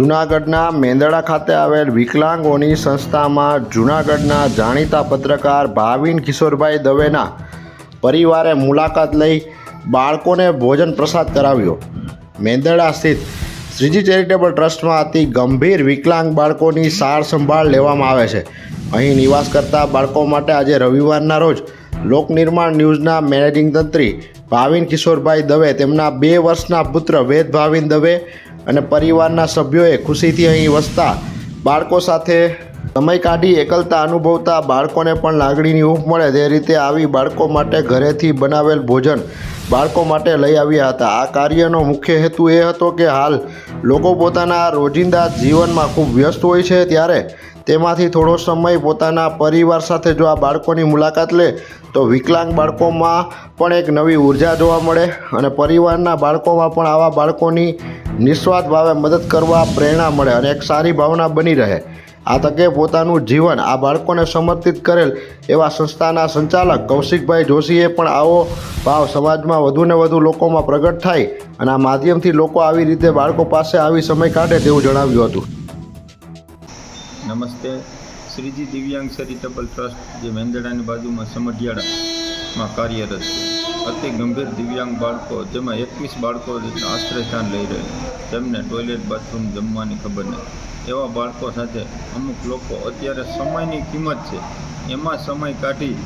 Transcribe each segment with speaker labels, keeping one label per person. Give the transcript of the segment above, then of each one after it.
Speaker 1: જૂનાગઢના મેંદડા ખાતે આવેલ વિકલાંગોની સંસ્થામાં જૂનાગઢના જાણીતા પત્રકાર ભાવિન કિશોરભાઈ દવેના પરિવારે મુલાકાત લઈ બાળકોને ભોજન પ્રસાદ કરાવ્યો. મેંદડા સ્થિત શ્રીજી ચેરિટેબલ ટ્રસ્ટમાં અતિ ગંભીર વિકલાંગ બાળકોની સાર સંભાળ લેવામાં આવે છે. અહીં નિવાસ કરતા બાળકો માટે આજે રવિવારના રોજ લોકનિર્માણ ન્યૂઝના મેનેજિંગ તંત્રી ભાવિન કિશોરભાઈ દવે તેમના બે વર્ષના પુત્ર વેદ ભાવિન દવે અને પરિવારના સભ્યોએ ખુશીથી અહીં વસતા બાળકો સાથે સમય કાઢી એકલતા અનુભવતા બાળકોને પણ લાગણીની ઊંઘ મળે તે રીતે આવી બાળકો માટે ઘરેથી બનાવેલ ભોજન બાળકો માટે લઈ આવ્યા હતા. આ કાર્યનો મુખ્ય હેતુ એ હતો કે હાલ લોકો પોતાના રોજિંદા જીવનમાં ખૂબ વ્યસ્ત હોય છે. ત્યારે તેમાંથી થોડો સમય પોતાના પરિવાર સાથે જો આ બાળકોની મુલાકાત લે, તો વિકલાંગ બાળકોમાં પણ એક નવી ઊર્જા જોવા મળે અને પરિવારના બાળકોમાં પણ આવા બાળકોની નિસ્વાર્થ ભાવે મદદ કરવા પ્રેરણા મળે અને એક સારી ભાવના બની રહે. આ તકે પોતાનું જીવન આ બાળકોને સમર્પિત કરેલ એવા સંસ્થાના સંચાલક કૌશિકભાઈ જોશીએ પણ આવો ભાવ સમાજમાં વધુને વધુ લોકોમાં પ્રગટ થાય અને આ માધ્યમથી લોકો આવી રીતે બાળકો પાસે આવી સમય કાઢે તેવું જણાવ્યું હતું.
Speaker 2: નમસ્તે. શ્રીજી દિવ્યાંગ ચેરિટેબલ ટ્રસ્ટ, જે મેંદડાની બાજુમાં સમઢિયાળામાં કાર્યરત છે. અતિ ગંભીર દિવ્યાંગ બાળકો, જેમાં એકવીસ બાળકો આશ્રયસ્થાન લઈ રહ્યા તેમને ટોયલેટ, બાથરૂમ જમવાની ખબર નથી. એવા બાળકો સાથે અમુક લોકો અત્યારે સમયની કિંમત છે. એમાં સમય કાઢી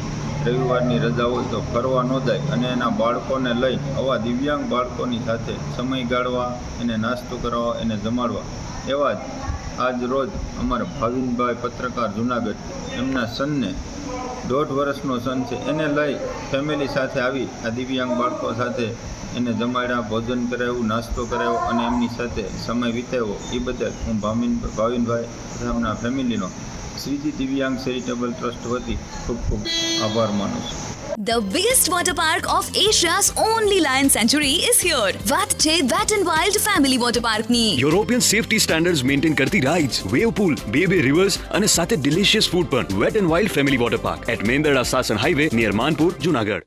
Speaker 2: રવિવારની રજા હોય તો ફરવા ન જાય અને એના બાળકોને લઈ આવા દિવ્યાંગ બાળકોની સાથે સમય ગાળવા, એને નાસ્તો કરાવવા, એને જમાડવા એવા જ આજ રોજ અમારા ભાવિનભાઈ પત્રકાર જુનાગઢ એમના સનને દોઢ વર્ષનો સન છે. એને લઈ ફેમિલી સાથે આવી આ દિવ્યાંગ બાળકો સાથે એને જમાડ્યા, ભોજન કરાવ્યું, નાસ્તો કરાવ્યો અને એમની સાથે સમય વિતાવ્યો. એ બદલ હું ભાવિન, ભાવિનભાઈ તથા એમના ફેમિલીનો શ્રીજી દિવ્યાંગ ચેરિટેબલ ટ્રસ્ટ વતી ખૂબ ખૂબ આભાર માનું છું.
Speaker 3: The biggest water park of Asia's only lion sanctuary is here. વાત છે Wet n Wild Family Water Park ની
Speaker 4: યુરોપિયન સેફટી સ્ટેન્ડર્ડ્સ મેન્ટેન કરતી રાઇડ્સ વેવ પૂલ બે બે રિવર્સ અને સાથે ડિલિશિયસ ફૂડ પણ wet and wild family water park at Mendarda Sasan highway near Manpur Junagadh